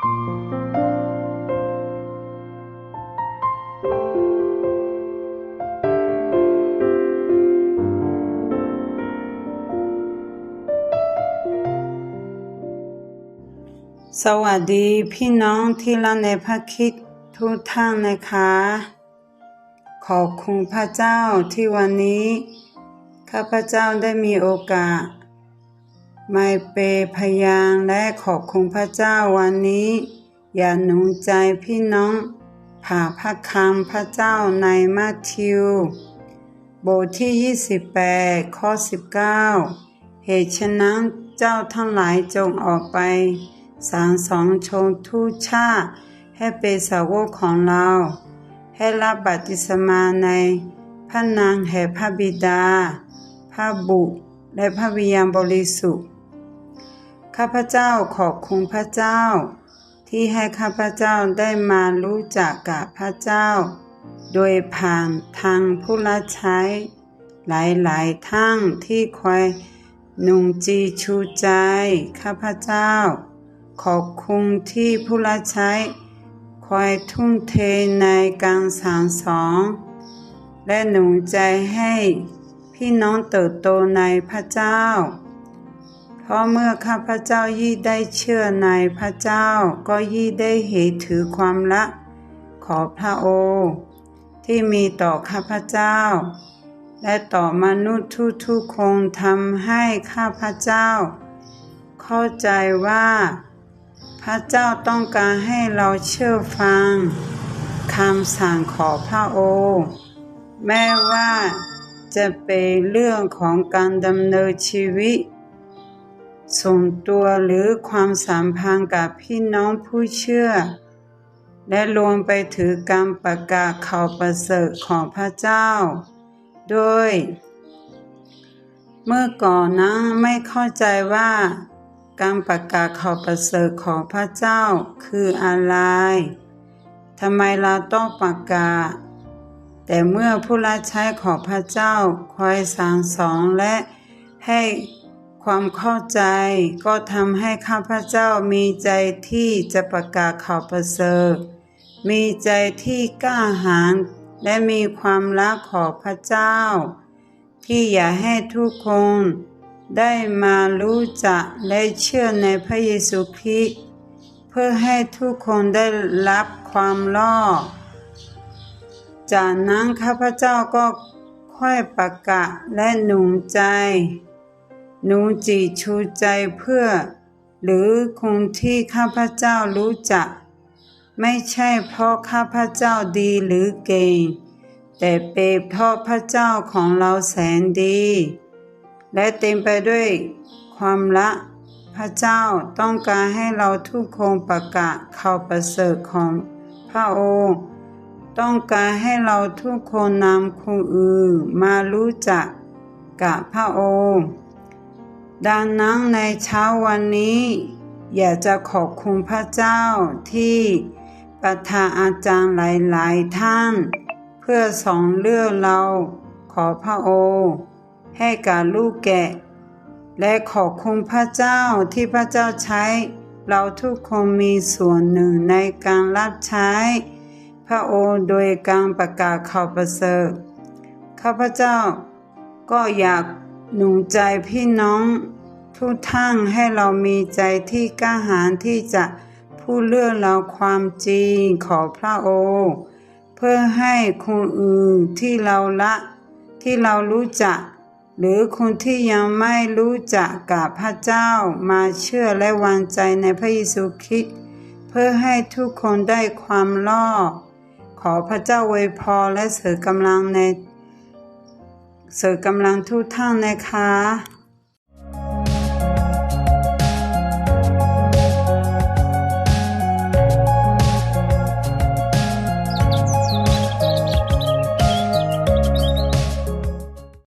สวัสดีพี่น้องที่รักในพระคิดทุกท่านนะคะ ขอบคุณพระเจ้าที่วันนี้ ข้าพเจ้าได้มีโอกาส ไมาเปพยานและขอบคุณพระเจ้าวันนี้ อย่าหนุนใจพี่น้อง ผ่าพระคำพระเจ้าในมัทธิว บทที่ 28 ข้อ 19 เหตุฉะนั้นเจ้าทั้งหลายจงออกไป สารสองชนทุชาติให้เป็นสาวกของเรา ให้รับบัติสมาในพระนางแห่งพระบิดา พระบุตรและพระวิญญาณบริสุทธิ์ ข้าพเจ้าขอบคุณพระเจ้า ที่ให้ข้าพเจ้าได้มารู้จักกับพระเจ้า โดยผ่านทางผู้รับใช้ หลายๆทั้งที่คอยหนุงจีชูใจ ข้าพเจ้า ขอบคุณที่ผู้รับใช้คอยทุ่มเทในการสั่งสอนและหนุนใจให้พี่น้องเติบโตในพระเจ้า ราะเมื่อข้าพเจ้ายี่ได้เชื่อในพระเจ้า ก็ยี่ได้เห็นถือความรักขอพระองค์ที่มีต่อข้าพเจ้า และต่อมนุษย์ทุกๆคนทำให้ข้าพเจ้า เข้าใจว่า พระเจ้าต้องการให้เราเชื่อฟังคำสั่งขอพระองค์แม้ว่าจะเป็นเรื่องของการดำเนินชีวิต ส่วนตัวหรือความสัมพันธ์กับพี่น้องผู้เชื่อ และรวมไปถึงการประกาศข่าวประเสริฐของพระเจ้าโดยเมื่อก่อนนั้นไม่เข้าใจว่า การประกาศข่าวประเสริฐของพระเจ้าคืออะไรทำไมเราต้องประกาศ แต่เมื่อผู้รับใช้ของพระเจ้าคอยสั่งสอนและให้ ความเข้าใจก็ทำให้ข้าพเจ้ามีใจที่จะประกาศข่าวประเสริฐ มีใจที่กล้าหาญและมีความรักของพระเจ้า ที่อยากให้ทุกคนได้มารู้จักและเชื่อในพระเยซูคริสต์เพื่อให้ทุกคนได้รับความรอดจากนั้นข้าพเจ้าก็ค่อยประกาศและหนุนใจ หนุนจิชูใจเพื่อ หรือคนที่ข้าพเจ้ารู้จัก ไม่ใช่เพราะข้าพเจ้าดีหรือเก่ง แต่เป็นเพราะพระเจ้าของเราแสนดี และเต็มไปด้วยความรักพระเจ้าต้องการให้เราทุกคนประกาศข่าวประเสริฐของพระองค์ ต้องการให้เราทุกคนนำคนอื่นมารู้จักกับพระองค์ ดังนั้นในเช้าวันนี้ อยากจะขอบคุณพระเจ้าที่ประทานอาจารย์หลาย ๆ ท่าน เพื่อสอนเรื่องเราขอพระโอ ให้กับลูกแกะ และขอบคุณพระเจ้าที่พระเจ้าใช้ เราทุกคนมีส่วนหนึ่งในการรับใช้ พระโอโดยการประกาศข่าวประเสริฐข้าพเจ้าก็อยาก หนุนใจพี่น้องทุกท่านให้เรามีใจที่กล้าหาญที่จะพูดเรื่องเราความจริงของพระองค์เพื่อให้คนอื่นที่เราละที่เรารู้จัก หรือคนที่ยังไม่รู้จักกับพระเจ้ามาเชื่อและวางใจในพระเยซูคริสต์เพื่อให้ทุกคนได้ความรอดขอพระเจ้าอวยพรและเสริมกำลังใน สริมกำลังทุกท่านนะคะ